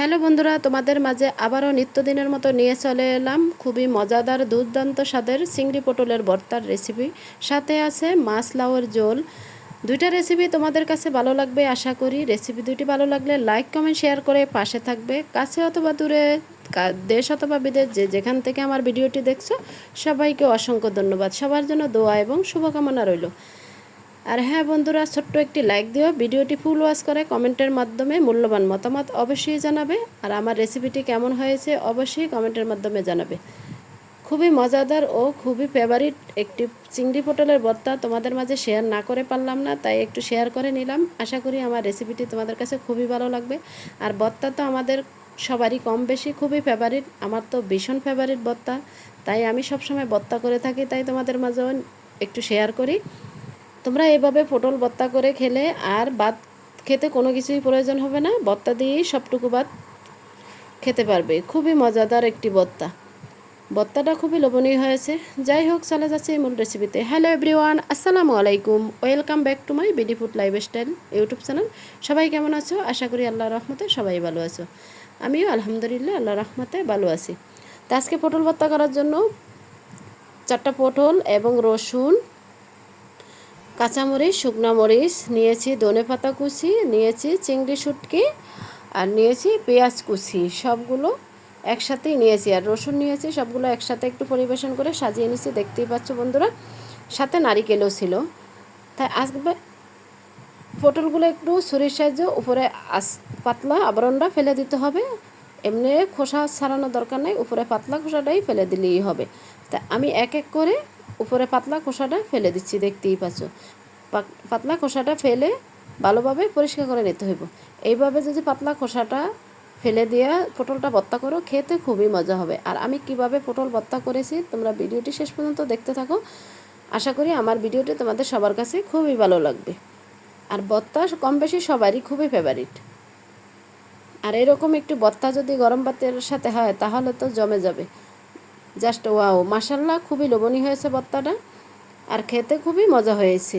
Hello বন্ধুরা, তোমাদের মাঝে আবারও নিত্যদিনের মতো নিয়ে চলে এলাম খুবই মজাদার, দুর্দান্ত স্বাদের চিংড়ি পটলের ভর্তার রেসিপি সাথে আছে মাছ লাউয়ের ঝোল। দুইটা রেসিপি তোমাদের কাছে ভালো লাগবে আশা করি। রেসিপি দুইটি ভালো লাগলে লাইক কমেন্ট শেয়ার করে পাশে থাকবে। কাছে অথবা দূরে দেশ অথবা বিদেশ, যে যেখান থেকে আমার ভিডিওটি দেখছ, সবাইকে অসংখ্য ধন্যবাদ। সবার জন্য দোয়া এবং শুভকামনা রইল। আর হ্যাঁ বন্ধুরা, ছোট্ট একটি লাইক দিও। ভিডিওটি ফুল ওয়াশ করে কমেন্টের মাধ্যমে মূল্যবান মতামত অবশ্যই জানাবে। আর আমার রেসিপিটি কেমন হয়েছে অবশ্যই কমেন্টের মাধ্যমে জানাবে। খুবই মজাদার ও খুবই ফেভারিট একটি চিংড়ি পটলের ভর্তা। তোমাদের মাঝে শেয়ার না করে পারলাম না, তাই একটু শেয়ার করে নিলাম। আশা করি আমার রেসিপিটি তোমাদের কাছে খুবই ভালো লাগবে। আর ভর্তা তো আমাদের সবারই কম বেশি খুবই ফেভারিট আমার তো ভীষণ ফেভারিট ভর্তা। তাই আমি সবসময় ভর্তা করে থাকি, তাই তোমাদের মাঝেও একটু শেয়ার করি। তোমরা এভাবে পটল ভর্তা করে খেলে আর ভাত খেতে কোনো কিছুই প্রয়োজন হবে না। ভর্তা দিয়েই সবটুকু ভাত খেতে পারবে। খুবই মজাদার একটি ভর্তা ভর্তাটা খুবই লোভনীয় হয়েছে। যাই হোক, চলে যাচ্ছে এই মূল রেসিপিতে হ্যালো এভরিওয়ান আসসালামু আলাইকুম। Welcome back to my B D food lifestyle YouTube channel সবাই কেমন আছো? আশা করি আল্লাহ রহমতে সবাই ভালো আছো। আমিও আলহামদুলিল্লাহ আল্লাহ রহমতে ভালো আছি। তো আজকে পটল ভর্তা করার জন্য চারটা পটল এবং রসুন কাঁচামরিচ, শুকনা মরিচ, নিয়েছি ধনে পাতা কুচি, নিয়েছি চিংড়ি শুটকি আর নিয়েছি পেঁয়াজ কুচি। সবগুলো একসাথেই নিয়েছি আর রসুন নিয়েছি, সবগুলো একসাথে একটু পরিবেশন করে সাজিয়ে নিয়েছি। দেখতেই পাচ্ছ বন্ধুরা, সাথে নারিকেলও ছিল। তাই আসবে পটলগুলো একটু ছুরির সাহায্যে উপরে আস, পাতলা আবরণটা ফেলে দিতে হবে। এমনি খোসা ছাড়ানোর দরকার নেই, উপরে পাতলা খোসাটাই ফেলে দিলেই হবে। তা আমি এক এক করে উপরে পাতলা খোসাটা ফেলে দিচ্ছি, দেখতেই পাচ্ছ। পাতলা খোসাটা ফেলে ভালোভাবে পরিষ্কার করে নিতে হইব। এইভাবে যদি পাতলা খোসাটা ফেলে দিয়ে পটলটা ভর্তা করো, খেতে খুবই মজা হবে। আর আমি কীভাবে পটল ভর্তা করেছি, তোমরা ভিডিওটি শেষ পর্যন্ত দেখতে থাকো। আশা করি আমার ভিডিওটি তোমাদের সবার কাছে খুবই ভালো লাগবে। আর ভর্তা কম বেশি সবারই খুবই ফেভারিট আর এরকম একটু ভর্তা যদি গরম ভাতের সাথে হয়, তাহলে তো জমে যাবে। জাস্ট ওয়াও মাসাল্লাহ খুবই লোভনীয় হয়েছে ভর্তাটা আর খেতে খুবই মজা হয়েছে।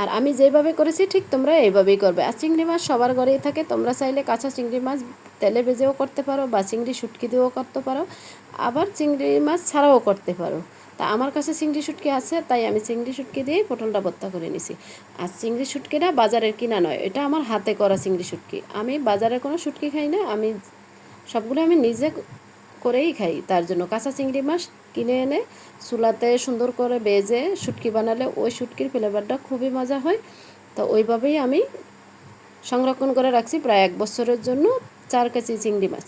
আর আমি যেভাবে করেছি, ঠিক তোমরা এইভাবেই করবে। আর চিংড়ি মাছ সবার ঘরেই থাকে। তোমরা চাইলে কাঁচা চিংড়ি মাছ তেলে ভেজেও করতে পারো বা চিংড়ি শুটকি দিয়েও করতে পারো। আবার চিংড়ি মাছ ছাড়াও করতে পারো। তা আমার কাছে চিংড়ি শুটকি আছে, তাই আমি চিংড়ি শুটকি দিয়েই পটলটা ভর্তা করে নিছি। আর চিংড়ি শুটকিটা বাজারের কিনা নয়, এটা আমার হাতে করা চিংড়ি শুটকি। আমি বাজারে কোনো শুটকি খাই না, আমি সবগুলো আমি নিজে করেই খাই। তার জন্য কাঁচা চিংড়ি মাছ কিনে এনে চুলাতে সুন্দর করে বেজে শুটকি বানালে ওই শুটকির ফ্লেভারটা খুবই মজা হয়। তো ওইভাবেই আমি সংরক্ষণ করে রাখছি প্রায় এক বছরের জন্য চার কেজি চিংড়ি মাছ।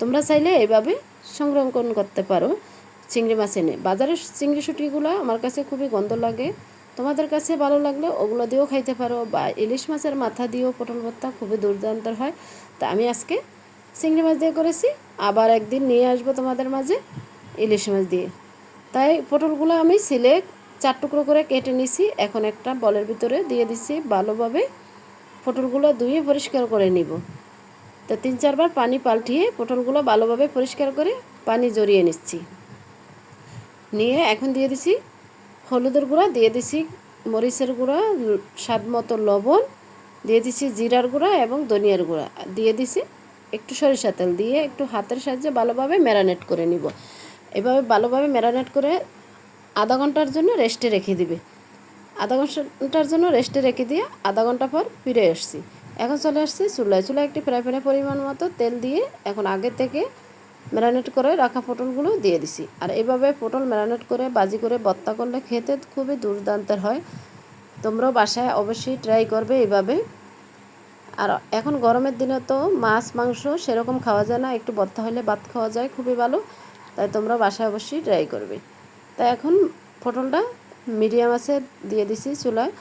তোমরা চাইলে এইভাবে সংরক্ষণ করতে পারো চিংড়ি মাছ এনে। বাজারের চিংড়ি শুটকিগুলো আমার কাছে খুবই গন্ধ লাগে। তোমাদের কাছে ভালো লাগলে ওগুলো দিয়েও খাইতে পারো বা ইলিশ মাছের মাথা দিয়েও পটল ভর্তা খুবই দুর্দান্ত হয়। তা আমি আজকে চিংড়ি মাছ দিয়ে করেছি, আবার একদিন নিয়ে আসব তোমাদের মাঝে ইলিশ মাছ দিয়ে। তাই পটলগুলো আমি ছিলে চার টুকরো করে কেটে নিছি, এখন একটা বলের ভিতরে দিয়ে দিচ্ছি ভালোভাবে। পটলগুলো ধুয়ে পরিষ্কার করে নিব। তো তিন চারবার পানি পাল্টিয়ে পটলগুলো ভালোভাবে পরিষ্কার করে পানি জড়িয়ে নিচ্ছি। নিয়ে এখন দিয়ে দিছি হলুদের গুঁড়া, দিয়ে দিছি মরিচের গুঁড়া, স্বাদ মতো লবণ, দিয়ে দিছি জিরার গুঁড়া এবং ধনিয়ার গুঁড়া। দিয়ে দিছি একটু সরিষা তেল দিয়ে একটু হাতের সাহায্যে ভালোভাবে ম্যারানেট করে নিব। এভাবে ভালোভাবে ম্যারানেট করে আধা ঘণ্টার জন্য রেস্টে রেখে দিবে। আধা ঘণ্টার জন্য রেস্টে রেখে দিয়ে আধা ঘণ্টা পর ফিরে এসছি এখন চলে আসছি চুলায়। চুলায় একটি ফ্রাই প্যানে পরিমাণ মতো তেল দিয়ে এখন আগে থেকে ম্যারানেট করে রাখা পটলগুলো দিয়ে দিছি। আর এভাবে পটল ম্যারানেট করে বাজি করে ভর্তা করলে খেতে খুবই দুর্দান্তের হয়। তোমরাও বাসায় অবশ্যই ট্রাই করবে এইভাবে আর এখন গরমের দিনে তো মাছ, মাংস সেরকম খাওয়া যায় না। একটু ভর্তা হলে ভাত খাওয়া যায়, খুবই ভালো। তাই তোমরা বাসায় অবশ্যই ট্রাই করবে। তাই এখন পটলটা মিডিয়াম আছে, দিয়ে দিছি চুলায়।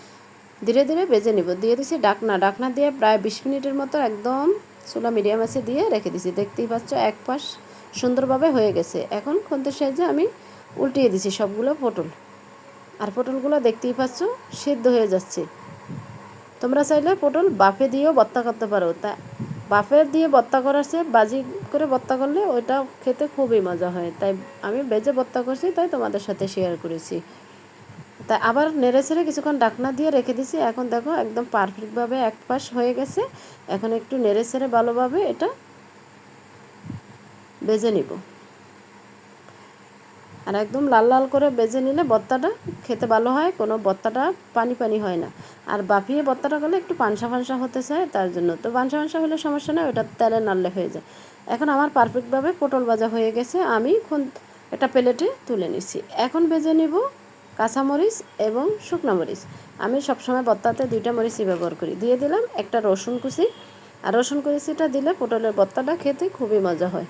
ধীরে ধীরে বেজে নিব। দিয়ে দিছি ডাকনা। ডাকনা দিয়ে প্রায় বিশ মিনিটের মতো একদম চুলা মিডিয়াম আছে দিয়ে রেখে দিছি। দেখতেই পাচ্ছ এক পাশ সুন্দরভাবে হয়ে গেছে। এখন খন্তের সাহায্যে আমি উল্টিয়ে দিছি সবগুলো পটল। আর পটলগুলো দেখতেই পাচ্ছ সিদ্ধ হয়ে যাচ্ছে। তোমরা চাইলে পটল বাফে দিয়েও ভর্তা করতে পারো। তা বাফে দিয়ে ভর্তা করার চেয়ে বাজি করে ভর্তা করলে ওইটা খেতে খুবই মজা হয়। তাই আমি বেজে ভর্তা করছি, তাই তোমাদের সাথে শেয়ার করেছি। তাই আবার নেড়ে ছেড়ে কিছুক্ষণ ডাকনা দিয়ে রেখে দিছি এখন দেখো একদম পারফেক্টভাবে এক পাশ হয়ে গেছে। এখন একটু নেড়ে ছেড়ে ভালোভাবে এটা বেজে নিব। আর একদম লাল লাল করে বেজে নিলে বত্তাটা খেতে ভালো হয়, কোনো বত্তাটা পানি পানি হয় না। আর বাফিয়ে বত্তাটা গেলে একটু পানসা ফানসা হতে চায় তার জন্য। তো পানসা ফানসা হলে সমস্যা নয় ওটা তেলে নাড়লে হয়ে যায়। এখন আমার পারফেক্টভাবে পটল ভাজা হয়ে গেছে, আমি একটা প্লেটে তুলে নিছি এখন ভেজে নিব কাঁচামরিচ এবং শুকনো মরিচ। আমি সবসময় বত্তাতে দুইটা মরিচই ব্যবহার করি। দিয়ে দিলাম একটা রসুন কুচি। আর রসুন কুচিটা দিলে পটলের বত্তাটা খেতে খুবই মজা হয়।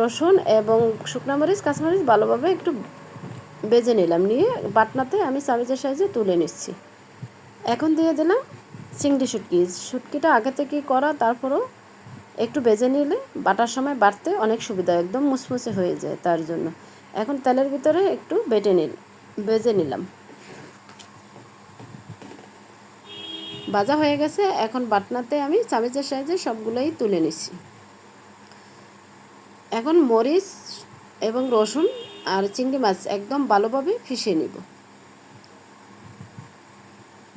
রসুন এবং শুকনো মরিচ কাঁচামরিচ ভালোভাবে একটু বেজে নিলাম। নিয়ে বাটনাতে আমি চামিচের সাইজে তুলে নিচ্ছি। এখন দিয়ে দিলাম চিংড়ি শুটকি। শুটকিটা আগে থেকে করা, তারপরও একটু বেজে নিলে বাটার সময় বাটতে অনেক সুবিধা, একদম মুসমুসে হয়ে যায় তার জন্য। এখন তেলের ভিতরে একটু বেটে নিল, বেজে নিলাম। ভাজা হয়ে গেছে, এখন বাটনাতে আমি চামিচের সাইজে সবগুলোই তুলে নিচ্ছি। এখন মরিচ এবং রসুন আর চিংড়ি মাছ একদম ভালোভাবে ফিশিয়ে নিব।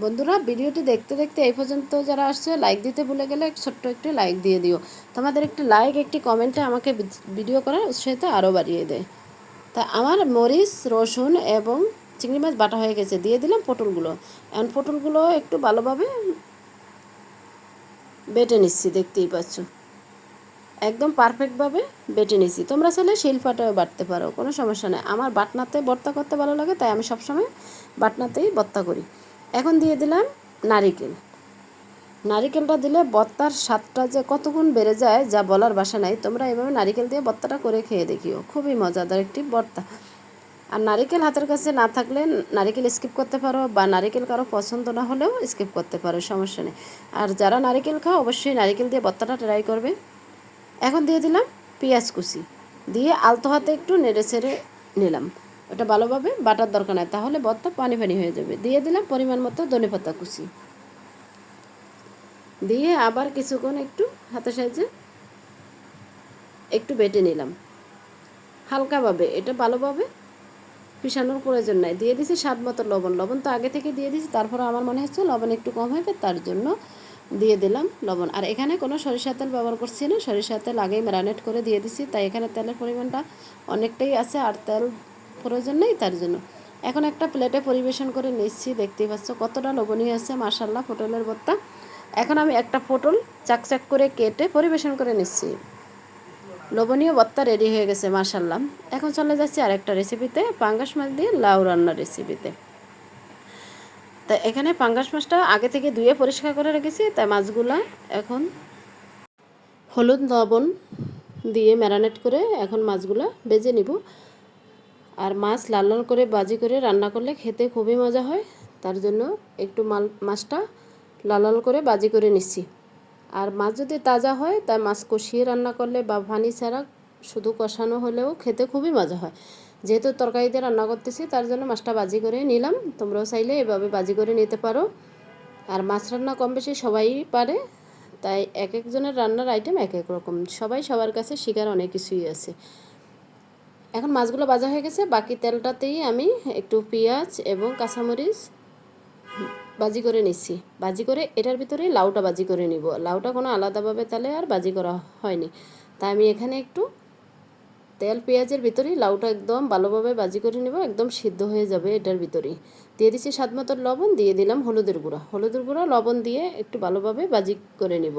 বন্ধুরা, ভিডিওটি দেখতে দেখতে এই পর্যন্ত যারা আসছে লাইক দিতে ভুলে গেলে ছোট্ট একটি লাইক দিয়ে দিও। তোমাদের একটি লাইক একটি কমেন্টে আমাকে ভিডিও করার উৎসাহিত আরও বাড়িয়ে দেয়। তা আমার মরিচ, রসুন এবং চিংড়ি মাছ বাটা হয়ে গেছে, দিয়ে দিলাম পটলগুলো। এখন পটলগুলো একটু ভালোভাবে বেটে নিচ্ছি, দেখতেই পাচ্ছ। একদম পারফেক্টভাবে বেটে নিয়েছি। তোমরা চাইলে শিলপাটাও বাটতে পারো, কোনো সমস্যা নেই। আমার বাটনাতে ভর্তা করতে ভালো লাগে, তাই আমি সবসময় বাটনাতেই ভর্তা করি। এখন দিয়ে দিলাম নারিকেল। নারিকেলটা দিলে বত্তার স্বাদটা যে কতক্ষণ বেড়ে যায় যা বলার বাসা নাই। তোমরা এভাবে নারিকেল দিয়ে বত্তাটা করে খেয়ে দেখিও। খুবই মজাদার একটি বর্তা আর নারিকেল হাতের কাছে না থাকলে নারিকেল স্কিপ করতে পারো বা নারিকেল কারও পছন্দ না হলেও স্কিপ করতে পারো, সমস্যা নেই। আর যারা নারিকেল খাও, অবশ্যই নারিকেল দিয়ে বত্তাটা ট্রাই করবে। এখন দিয়ে দিলাম পেঁয়াজ কুচি। দিয়ে আলতো হাতে একটু নেড়ে ছেড়ে নিলাম। ওটা ভালোভাবে বাটার দরকার নাই, তাহলে বত্তা পানি পানি হয়ে যাবে। দিয়ে দিলাম পরিমাণ মতো ধনে পাতা কুচি। দিয়ে আবার কিছুক্ষণ একটু হাতের সাহায্যে একটু বেটে নিলাম। হালকাভাবে, এটা ভালোভাবে পিসানোর প্রয়োজন নাই। দিয়ে দিছি স্বাদ মতো লবণ। লবণ তো আগে থেকে দিয়ে দিছি তারপরে আমার মনে হচ্ছে লবণ একটু কম হবে, তার জন্য দিয়ে দিলাম লবণ। আর এখানে কোনো সরিষা তেল ব্যবহার করছি না। সরিষা তেল আগেই ম্যারানেট করে দিয়ে দিছি। তাই এখানে তেলের পরিমাণটা অনেকটাই আছে আর তেল প্রয়োজন নেই তার জন্য। এখন একটা প্লেটে পরিবেশন করে নিচ্ছি। দেখতেই পাচ্ছ কতটা লবণীয় আছে মাসাল্লাহ পটলের ভর্তা। এখন আমি একটা পটল চাকচাক করে কেটে পরিবেশন করে নিচ্ছি। লবণীয় ভর্তা রেডি হয়ে গেছে মাসাল্লাহ এখন চলে যাচ্ছি আরেকটা রেসিপিতে পাঙ্গাস মাছ দিয়ে লাউ রান্নার রেসিপিতে তা এখানে পাঙ্গাস মাছটা আগে থেকে ধুয়ে পরিষ্কার করে রেখেছি তাই মাছগুলা এখন হলুদ লবণ দিয়ে ম্যারানেট করে এখন মাছগুলো বেজে নিব। আর মাছ লাল লাল করে বাজি করে রান্না করলে খেতে খুবই মজা হয়, তার জন্য একটু মাল, মাছটা লাল লাল করে বাজি করে নিচ্ছি। আর মাছ যদি তাজা হয় তাই মাছ কষিয়ে রান্না করলে বা ভানি ছাড়া শুধু কষানো হলেও খেতে খুবই মজা হয়। যেহেতু তরকারিতে রান্না করতেছি, তার জন্য মাছটা বাজি করে নিলাম। তোমরাও চাইলে এভাবে বাজি করে নিতে পারো। আর মাছ রান্না কম বেশি সবাই পারে, তাই এক একজনের রান্নার আইটেম এক এক রকম। সবাই সবার কাছে শিকার অনেক কিছুই আছে। এখন মাছগুলো ভাজা হয়ে গেছে, বাকি তেলটাতেই আমি একটু পেঁয়াজ এবং কাঁচামরিচ বাজি করে নিচ্ছি। বাজি করে এটার ভিতরে লাউটা বাজি করে নিব। লাউটা কোনো আলাদাভাবে তাহলে আর বাজি করা হয়নি। তাই আমি এখানে একটু তেল পেঁয়াজের ভিতরেই লাউটা একদম ভালোভাবে বাজি করে নেব, একদম সিদ্ধ হয়ে যাবে এটার ভিতরেই। দিয়ে দিচ্ছি স্বাদ মতো লবণ, দিয়ে দিলাম হলুদের গুঁড়া। হলুদের গুঁড়া, লবণ দিয়ে একটু ভালোভাবে বাজি করে নেব।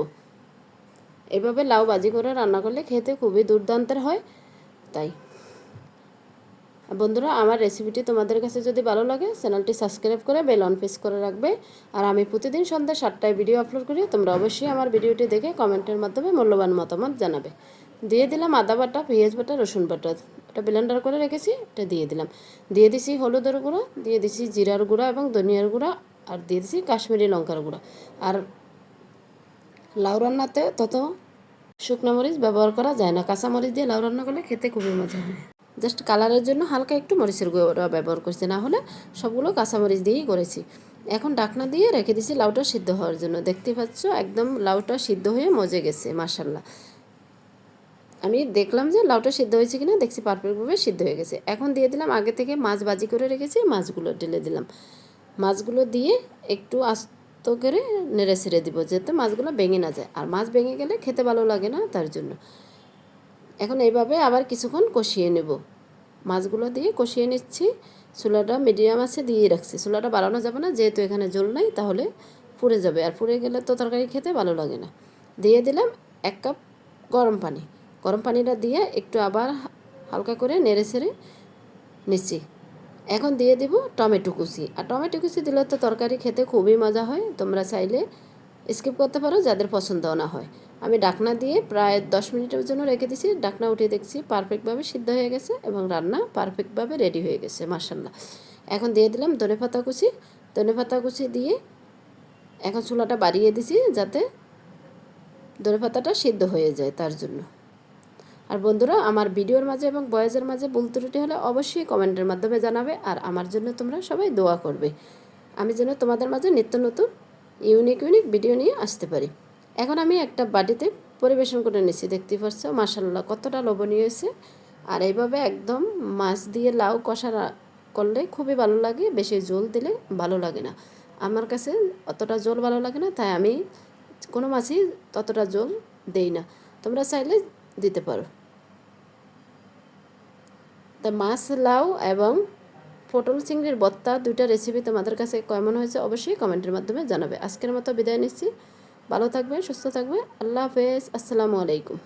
এভাবে লাউ বাজি করে রান্না করলে খেতে খুবই দুর্দান্তের হয়। তাই। বন্ধুরা, আমার রেসিপিটি তোমাদের কাছে যদি ভালো লাগে, চ্যানেলটি সাবস্ক্রাইব করে বেল অন প্রেস করে রাখবে। আর আমি প্রতিদিন সন্ধ্যা সাতটায় ভিডিও আপলোড করি, তোমরা অবশ্যই আমার ভিডিওটি দেখে কমেন্টের মাধ্যমে মূল্যবান মতামত জানাবে। দিয়ে দিলাম আদা বাটা, পেঁয়াজ বাটা, রসুন বাটা। এটা ব্লেন্ডার করে রেখেছি, এটা দিয়ে দিলাম। দিয়ে দিছি হলুদের গুঁড়ো, দিয়ে দিছি জিরার গুঁড়া এবং ধনিয়ার গুঁড়া, আর দিয়ে দিছি কাশ্মীরি লঙ্কার গুঁড়া। আর লাউ রান্নাতে তত শুকনো মরিচ ব্যবহার করা যায় না। কাঁচা মরিচ দিয়ে লাউ রান্না করলে খেতে খুবই মজা হয়। জাস্ট কালারের জন্য হালকা একটু মরিচের গুঁড়া ব্যবহার করছি, না হলে সবগুলো কাঁচামরিচ দিয়েই করেছি। এখন ডাকনা দিয়ে রেখে দিছি লাউটা সিদ্ধ হওয়ার জন্য। দেখতে পাচ্ছ, একদম লাউটা সিদ্ধ হয়ে মজে গেছে মাসাল্লাহ আমি দেখলাম যে লাউটা সিদ্ধ হয়েছে কিনা, দেখছি পারফেক্টভাবে সিদ্ধ হয়ে গেছে। এখন দিয়ে দিলাম, আগে থেকে মাছ বাজি করে রেখেছি, মাছগুলো ঢেলে দিলাম। মাছগুলো দিয়ে একটু আস্ত করে নেড়ে ছেড়ে দিব, যাতে মাছগুলো ভেঙে না যায়। আর মাছ ভেঙে গেলে খেতে ভালো লাগে না তার জন্য। এখন এইভাবে আবার কিছুক্ষণ কষিয়ে নেব। মাছগুলো দিয়ে কষিয়ে নিচ্ছি। চুলাটা মিডিয়াম আছে দিয়ে রাখছি। চুলাটা বাড়ানো যাবে না, যেহেতু এখানে জল নাই, তাহলে পুড়ে যাবে। আর পুড়ে গেলে তো তরকারি খেতে ভালো লাগে না। দিয়ে দিলাম এক কাপ গরম পানি। গরম পানিটা দিয়ে একটু আবার হালকা করে নেড়ে ছেড়ে নিচ্ছি। এখন দিয়ে দিব টমেটো কুচি। আর টমেটো কুচি দিলে তো তরকারি খেতে খুবই মজা হয়। তোমরা চাইলে স্কিপ করতে পারো, যাদের পছন্দ না হয়। আমি ডাকনা দিয়ে প্রায় দশ মিনিটের জন্য রেখে দিছি। ডাকনা উঠিয়ে দেখছি পারফেক্টভাবে সিদ্ধ হয়ে গেছে এবং রান্না পারফেক্টভাবে রেডি হয়ে গেছে মার্শাল্লাহ এখন দিয়ে দিলাম ধনে পাতা কুচি। ধনে পাতা কুচি দিয়ে এখন চুলাটা বাড়িয়ে দিছি যাতে ধনে পাতাটা সিদ্ধ হয়ে যায় তার জন্য। আর বন্ধুরা, আমার ভিডিওর মাঝে এবং বয়েজের মাঝে ভুল ত্রুটি হলে অবশ্যই কমেন্টের মাধ্যমে জানাবে আর আমার জন্য তোমরা সবাই দোয়া করবে। আমি যেন তোমাদের মাঝে নিত্য নতুন, ইউনিক ইউনিক ভিডিও নিয়ে আসতে পারি। এখন আমি একটা বাটিতে পরিবেশন করে নিচ্ছি, দেখতে পাচ্ছ? মাসাল্লাহ কতটা লোভনীয় হয়েছে। আর এইভাবে একদম মাছ দিয়ে লাউ কষা করলে খুবই ভালো লাগে, বেশি জল দিলে ভালো লাগে না। আমার কাছে অতটা জল ভালো লাগে না, তাই আমি কোনো মাছই ততটা জল দেই না। তোমরা চাইলে দিতে পারো। তা মাছ লাউ এবং পটল চিংড়ির বত্তা দুইটা রেসিপি তোমাদের কাছে কেমন হয়েছে অবশ্যই কমেন্টের মাধ্যমে জানাবে। আজকের মতো বিদায় নিচ্ছি। ভালো থাকবে সুস্থ থাকবে আল্লাহ হাফেজ। আসসালামু আলাইকুম।